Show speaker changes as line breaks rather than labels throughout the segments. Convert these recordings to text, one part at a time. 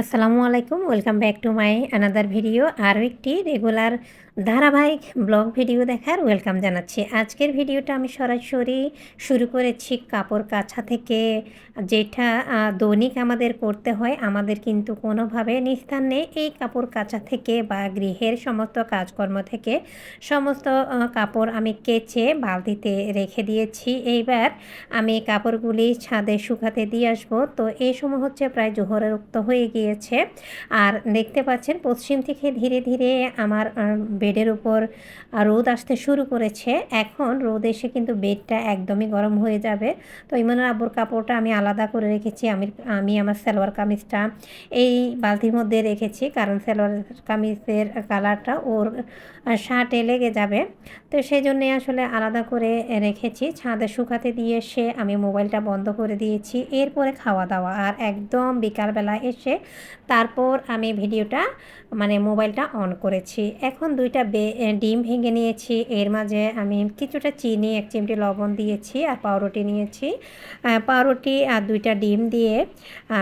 আসসালামু আলাইকুম, welcome back to my another video. আরও একটি রেগুলার ধারাবাহিক ব্লগ ভিডিও দেখার ওয়েলকাম জানাচ্ছি। আজকের ভিডিওটা আমি সরাসরি শুরু করেছি কাপড় কাছা থেকে। যেটা দৈনিক আমাদের করতে হয়, আমাদের কিন্তু কোনোভাবে নিস্তার নেই। এই কাপড় কাচা থেকে বা গৃহের সমস্ত কাজকর্ম থেকে সমস্ত কাপড় আমি কেচে বালতিতে রেখে দিয়েছি। এইবার আমি কাপড়গুলি ছাদে শুকাতে দিয়ে আসব। তো এই সময় হচ্ছে প্রায় জোহরের উক্ত হয়ে গিয়েছে আর দেখতে পাচ্ছেন, পশ্চিম থেকে ধীরে ধীরে আমার বেডের উপর রোদ আসতে শুরু করেছে। এখন রোদ এসে কিন্তু বেডটা একদমই গরম হয়ে যাবে। তো ইমনের আব্বুর কাপড়টা আমি আলাদা করে রেখেছি আমি আমি আমার সালোয়ার কামিজটা এই বালতির মধ্যে রেখেছি, কারণ সালোয়ার কামিজের কালারটা ওর শার্টে লেগে যাবে। তো সেই জন্যে আসলে আলাদা করে রেখেছি। ছাদে শুকাতে দিয়ে এসে আমি মোবাইলটা বন্ধ করে দিয়েছি। এরপরে খাওয়া দাওয়া। আর একদম বিকালবেলা এসে তারপর আমি ভিডিওটা মানে মোবাইলটা অন করেছি। এখন দুইটা ডিম ভেঙে নিয়েছি। এর মাঝে আমি কিছুটা চিনি, এক চিমটি লবণ দিয়েছি আর পাউরুটি নিয়েছি। পাউরুটি আর দুইটা ডিম দিয়ে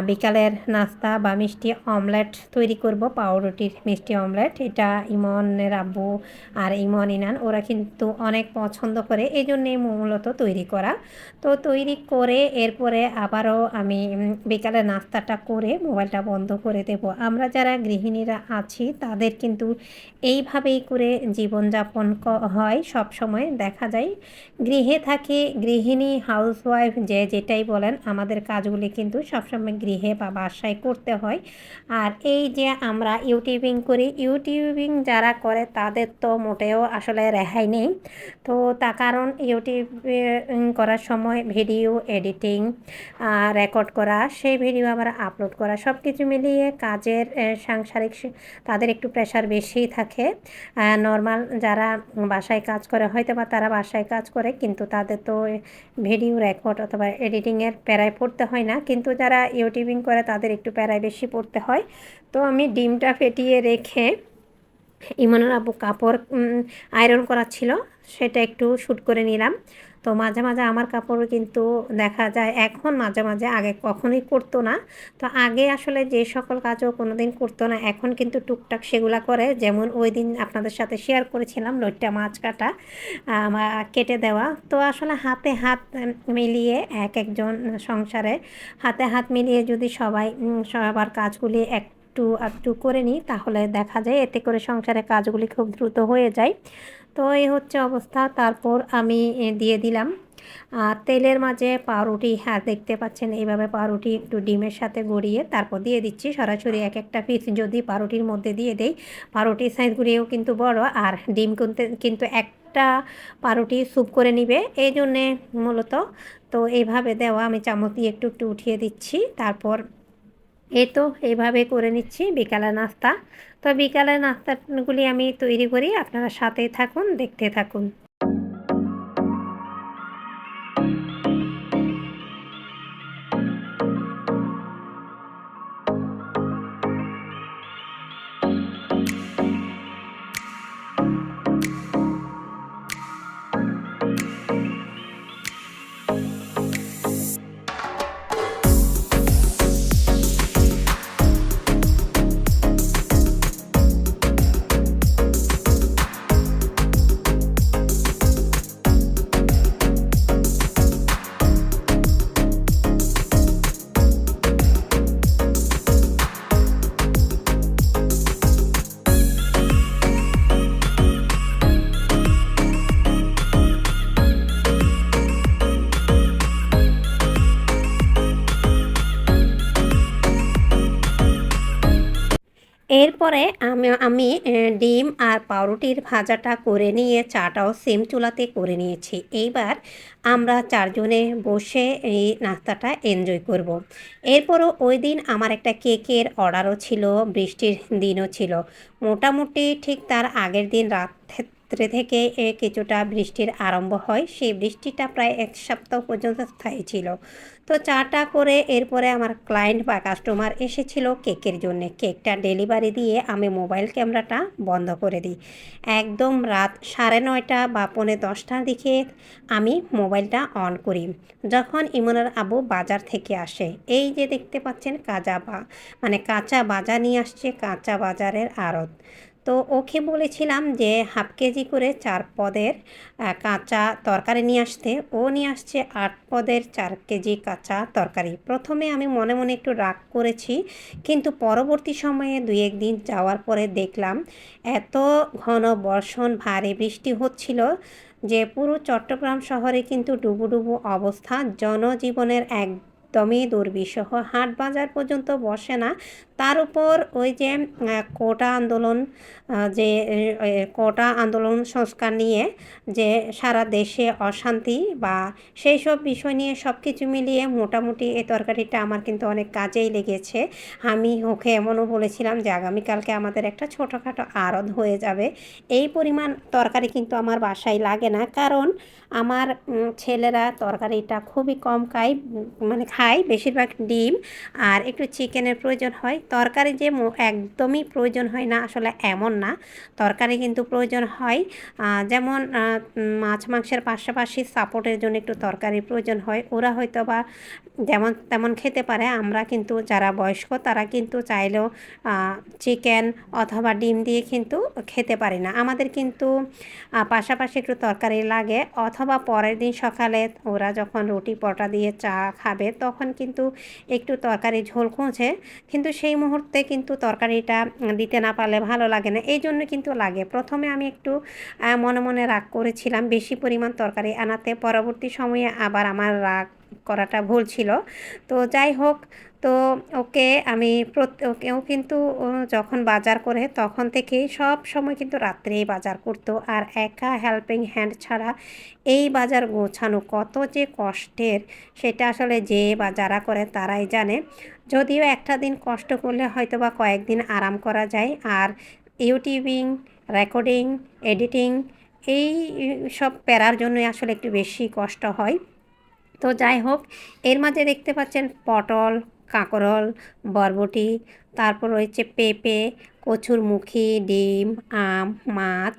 বিকালের নাস্তা বা মিষ্টি অমলেট তৈরি করব, পাউরুটির মিষ্টি অমলেট। এটা ইমনের আব্বু আর ইমন, ইনান, ওরা কিন্তু অনেক পছন্দ করে এই জন্যেই মূলত তৈরি করা। তো তৈরি করে এরপরে আবারও আমি বিকালের নাস্তাটা করে মোবাইলটা বন্ধ করে দেব। আমরা যারা গৃহিণীরা আছি, তাদের কিন্তু এইভাবেই করে জীবনযাপন হয়। সব সময় দেখা যায়, গৃহে থাকে, গৃহিণী হাউসওয়াইফ যে যেটাই বলেন, আমাদের কাজগুলি কিন্তু সবসময় গৃহে বা বাসায় করতে হয়। আর এই যে আমরা ইউটিউবিং করি, ইউটিউবিং যারা করে, তাদের তো মোটেও আসলে রেহাই নেই। তো তার কারণ ইউটিউবিং করার সময় ভিডিও, এডিটিং রেকর্ড করা, সেই ভিডিও আবার আপলোড করা সব কিছু মিলিয়ে কাজের সাংসারিক তাদের একটু প্রেশার বেশিই থাকে। নর্মাল যারা বাসায় কাজ করে হয়তো বা তারা বাসায় কাজ করে, কিন্তু তাদের তো ভিডিও রেকর্ড অথবা এডিটিংয়ের প্যারায় পড়তে হয় না। কিন্তু যারা ইউটিউবিং করে, তাদের একটু প্যারায় বেশি পড়তে হয়। তো আমি ডিমটা ফেটিয়ে রেখে ইমনের আব্বু কাপড় আয়রন করা ছিল, সেটা একটু শ্যুট করে নিলাম। তো মাঝে মাঝে আমার কাপড় কিন্তু দেখা যায়, এখন মাঝে মাঝে আগে কখনোই করতো না। তো আগে আসলে যে সকল কাজও কোনো দিন করতো না, এখন কিন্তু টুকটাক সেগুলা করে। যেমন ওই দিন আপনাদের সাথে শেয়ার করেছিলাম লইট্টা মাছ কাটা কেটে দেওয়া। তো আসলে হাতে হাত মিলিয়ে এক একজন সংসারে হাতে হাত মিলিয়ে যদি সবাই সবার কাজগুলি এক একটু একটু করে নিই, তাহলে দেখা যায় এতে করে সংসারের কাজগুলি খুব দ্রুত হয়ে যায়। তো এই হচ্ছে অবস্থা। তারপর আমি দিয়ে দিলাম। আর তেলের মাঝে পাউরুটি হ্যাঁ দেখতে পাচ্ছেন, এইভাবে পাউরুটি একটু ডিমের সাথে গড়িয়ে তারপর দিয়ে দিচ্ছি। সরাসরি এক একটা পিস যদি পাউরুটির মধ্যে দিয়ে দেই, পাউরুটির সাইজগুলিও কিন্তু বড়। আর ডিম কিন্তু কিন্তু একটা পাউরুটি স্যুপ করে নিবে। এই জন্যে মূলত, তো এইভাবে দেওয়া আমি চামচ দিয়ে একটু একটু উঠিয়ে দিচ্ছি। তারপর এই তো, এইভাবে করে নিচ্ছি বিকালে নাস্তা। তো বিকালে নাস্তাগুলি আমি তৈরি করি, আপনারা সাথেই থাকুন, দেখতে থাকুন। এরপরে আমি আমি ডিম আর পাউরুটির ভাজাটা করে নিয়ে চাটাও সেম চুলাতে করে নিয়েছি এইবার আমরা চারজনে বসে এই নাস্তাটা এনজয় করব। এরপরও ওই দিন আমার একটা কেকের অর্ডারও ছিল, বৃষ্টির দিনও ছিল মোটামুটি ঠিক তার আগের দিন রাত রাত্রে থেকে এ কিছুটা বৃষ্টির আরম্ভ হয়। সেই বৃষ্টিটা প্রায় এক সপ্তাহ পর্যন্ত স্থায়ী ছিল। তো চাটা করে এরপরে আমার ক্লায়েন্ট বা কাস্টমার এসেছিল কেকের জন্য। কেকটা ডেলিভারি দিয়ে আমি মোবাইল ক্যামেরাটা বন্ধ করে দিই। একদম রাত সাড়ে নয়টা বা পৌনে দশটার দিকে আমি মোবাইলটা অন করি। যখন ইমনের আবু বাজার থেকে আসে, এই যে দেখতে পাচ্ছেন কাঁচা বা মানে কাঁচা বাজার নিয়ে আসছে কাঁচা বাজারের আড়ত। তো ওকে বলেছিলাম যে হাফ কেজি করে চার পদের কাঁচা তরকারি নিয়ে আসতে। ও নিয়ে আসছে আট পদের চার কেজি কাঁচা তরকারি। প্রথমে আমি মনে মনে একটু রাগ করেছি, কিন্তু পরবর্তী সময়ে দুই একদিন যাওয়ার পরে দেখলাম এত ঘন বর্ষণ, ভারী বৃষ্টি হচ্ছিল যে পুরো চট্টগ্রাম শহরে কিন্তু ডুবুডুবু অবস্থা। জনজীবনের এক একদমই দুর্বিষহ। হাট বাজার পর্যন্ত বসে না। তার উপর ওই যে কোটা আন্দোলন যে কোটা আন্দোলন সংস্কার নিয়ে যে সারা দেশে অশান্তি বা সেই সব বিষয় নিয়ে সব কিছু মিলিয়ে মোটামুটি এই তরকারিটা আমার কিন্তু অনেক কাজেই লেগেছে। আমি ওকে এমনও বলেছিলাম যে, আগামীকালকে আমাদের একটা ছোটোখাটো আড়ত হয়ে যাবে। এই পরিমাণ তরকারি কিন্তু আমার বাসায় লাগে না। কারণ আমার ছেলেরা তরকারিটা খুবই কম খায়। মানে খায় বেশিরভাগ ডিম আর একটু চিকেনের প্রয়োজন হয়। তরকারি যে একদমই প্রয়োজন হয় না, আসলে এমন না। তরকারি কিন্তু প্রয়োজন হয়। যেমন মাছ মাংসের পাশাপাশি সাপোর্টের জন্য একটু তরকারি প্রয়োজন হয়। ওরা হয়তো বা যেমন তেমন খেতে পারে। আমরা কিন্তু যারা বয়স্ক, তারা কিন্তু চাইলেও চিকেন অথবা ডিম দিয়ে কিন্তু খেতে পারি না। আমাদের কিন্তু পাশাপাশি একটু তরকারি লাগে অথবা পরের দিন সকালে ওরা যখন রুটি পটা দিয়ে চা খাবে, তখন কিন্তু একটু তরকারি ঝোল খুঁজে। কিন্তু সেই মুহূর্তে কিন্তু তরকারিটা দিতে না পারলে ভালো লাগে না। এই জন্য কিন্তু লাগে। প্রথমে আমি একটু মনে মনে রাগ করেছিলাম, বেশি পরিমাণ তরকারি আনাতে। পরবর্তী সময়ে আবার আমার রাগ করাটা ভুল ছিল। তো যাই হোক, তো ওকে আমি ওকেও কিন্তু যখন বাজার করে, তখন থেকেই সব সময় কিন্তু রাত্রেই বাজার করতো। আর একা হেল্পিং হ্যান্ড ছাড়া এই বাজার গোছানো কত যে কষ্টের, সেটা আসলে যে বা যারা করে তারাই জানে। যদিও একটা দিন কষ্ট করলে হয়তো বা কয়েকদিন আরাম করা যায়। আর ইউটিউবিং রেকর্ডিং এডিটিং এই সব প্যারার জন্যই আসলে একটু বেশি কষ্ট হয়। তো যাই হোক এর মাঝে দেখতে পাচ্ছেন পটল কাঁকরল বরবটি তারপর রয়েছে পেঁপে কচুরমুখী ডিম, আম, মাছ,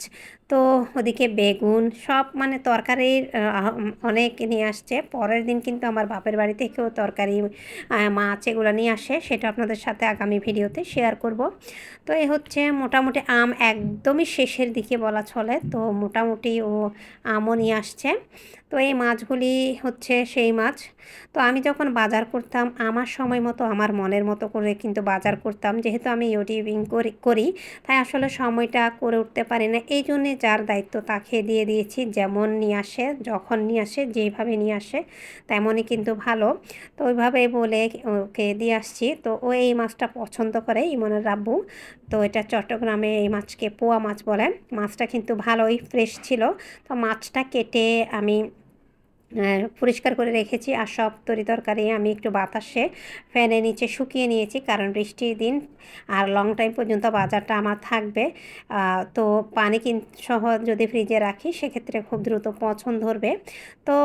তো ওদিকে বেগুন, সব মানে তরকারির অনেক নিয়ে আসছে। পরের দিন কিন্তু আমার বাপের বাড়ি থেকেও তরকারি মাছ এগুলো নিয়ে আসে। সেটা আপনাদের সাথে আগামী ভিডিওতে শেয়ার করব। তো এ হচ্ছে মোটামুটি আম একদমই শেষের দিকে বলা চলে। তো মোটামুটি ও আমও নিয়ে আসছে। তো এই মাছগুলি হচ্ছে সেই মাছ। তো আমি যখন বাজার করতাম, আমার সময় মতো, আমার মনের মতো করে কিন্তু বাজার করতাম। যেহেতু আমি ইউটিউবিং করি করি। তাই আসলে সময়টা করে উঠতে পারি না। এই জন্যে যার দায়িত্ব তাকে দিয়ে দিয়েছি, যেমন নিয়ে আসে, যখন নিয়ে আসে, যেভাবে নিয়ে আসে, তেমনই কিন্তু ভালো। তো ওইভাবে বলে ওকে দিয়ে আসছি। তো ও এই মাছটা পছন্দ করে, ইমনের রাব্বু তো এটা চট্টগ্রামে এই মাছকে পোয়া মাছ বলে। মাছটা কিন্তু ভালোই ফ্রেশ ছিল। তো মাছটা কেটে আমি পরিষ্কার করে রেখেছি আর সব তরি তরকারি আমি একটু বাতাসে ফ্যানের নিচে শুকিয়ে নিয়েছি, কারণ বৃষ্টির দিন আর লং টাইম পর্যন্ত বাজারটা আমার থাকবে। তো পানি কিন, সহ যদি ফ্রিজে রাখি, সেক্ষেত্রে খুব দ্রুত পছন ধরবে। তো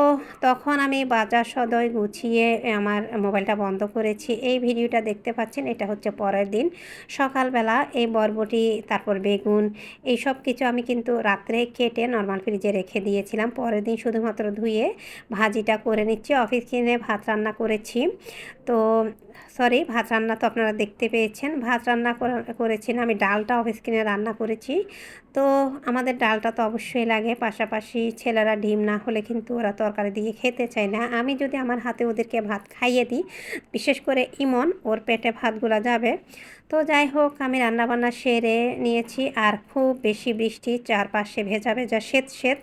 তখন আমি বাজার সদয় গুছিয়ে আমার মোবাইলটা বন্ধ করেছি। এই ভিডিওটা দেখতে পাচ্ছেন, এটা হচ্ছে পরের দিন। সকালবেলা এই বরবটি, তারপর বেগুন, এই সব কিছু আমি কিন্তু রাত্রে কেটে নর্মাল ফ্রিজে রেখে দিয়েছিলাম। পরের দিন শুধুমাত্র ধুয়ে ভাজিটা করে নিচ্ছি। অফিস কিনে ভাত রান্না করেছি। তো সরি ভাত রান্না তো আপনারা দেখতে পেয়েছেন। ভাত রান্না করেছেন, আমি ডালটা অফিস কিনে রান্না করেছি। তো, আমাদের ডালটা তো অবশ্যই লাগে, পাশাপাশি ছেলেরা ডিম না হলে কিন্তু ওরা তরকারি দিয়ে খেতে চায় না। আমি যদি আমার হাতে ওদেরকে ভাত খাইয়ে দিই, বিশেষ করে ইমন, ওর পেটে ভাতগুলো যাবে। তো, যাই হোক, আমি রান্নাবান্না সেরে নিয়েছি, আর খুব বেশি বৃষ্টি, চারপাশে ভেজা ভেজা শ্বেত শ্বেত।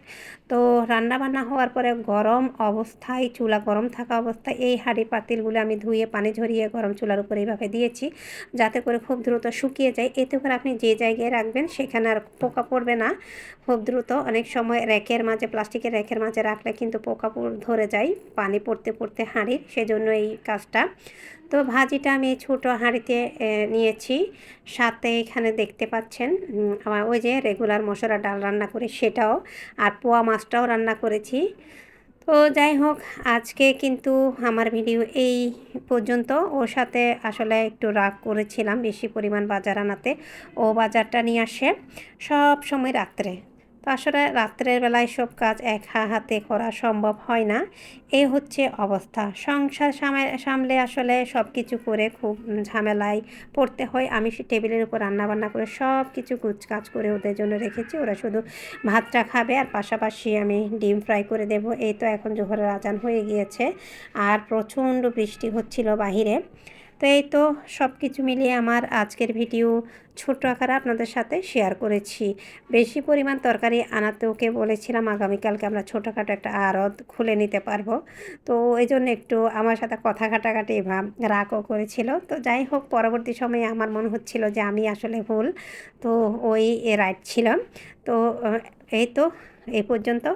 তো, রান্নাবান্না হওয়ার পরে গরম অবস্থায়, চুলা গরম থাকা অবস্থায় এই হাঁড়ি পাতিলগুলো আমি ধুয়ে ধুয়ে, পানি ঝরিয়ে গরম চুলার উপরে এইভাবে দিয়েছি যাতে করে খুব দ্রুত শুকিয়ে যায়। এতে করে আপনি যে জায়গায় রাখবেন সেখানে আর পোকা পড়বে না। খুব দ্রুত অনেক সময় র্যাকের মাঝে, প্লাস্টিকের র্যাকের মাঝে রাখলে কিন্তু পোকা ধরে যায় পানি পড়তে পড়তে হাঁড়ির। সেজন্য এই কাজটা। তো ভাজিটা আমি ছোট হাঁড়িতে নিয়েছি। সাথে এখানে দেখতে পাচ্ছেন আমার ওই যে রেগুলার মশলা ডাল রান্না করি সেটাও। আর পোয়া মাছটাও রান্না করেছি। তো যাই হোক, আজকে কিন্তু আমার ভিডিও এই পর্যন্ত। ওর সাথে আসলে একটু রাগ করেছিলাম বেশি পরিমাণ বাজার আনাতে। ও বাজারটা নিয়ে আসে সব সময় রাত্রে। আসলে রাত্রের বেলায় সব কাজ এক হাতে করা সম্ভব হয় না। এই হচ্ছে অবস্থা। সংসার সামে- সামলে আসলে সব কিছু করে খুব ঝামেলায় পড়তে হয়। আমি টেবিলের উপর রান্নাবান্না করে সব কিছু কাজ করে ওদের জন্য রেখেছি। ওরা শুধু ভাতটা খাবে আর পাশাপাশি আমি ডিম ফ্রাই করে দেব। এই তো এখন জোহরের আজান হয়ে গিয়েছে। আর প্রচণ্ড বৃষ্টি হচ্ছিল বাহিরে। তো এই তো সব কিছু মিলিয়ে আমার আজকের ভিডিও ছোট আকারে আপনাদের সাথে শেয়ার করেছি। বেশি পরিমাণ তরকারি আনাতে ওকে বলেছিলাম আগামীকালকে আমরা ছোটোখাটো একটা আড়ত খুলে নিতে পারব। তো এই জন্য একটু আমার সাথে কথা কাটাকাটি রাগও করেছিল। তো যাই হোক, পরবর্তী সময়ে আমার মনে হচ্ছিল যে আমি আসলে ভুল। তো ওই রাইট ছিলাম। তো এই তো এই পর্যন্ত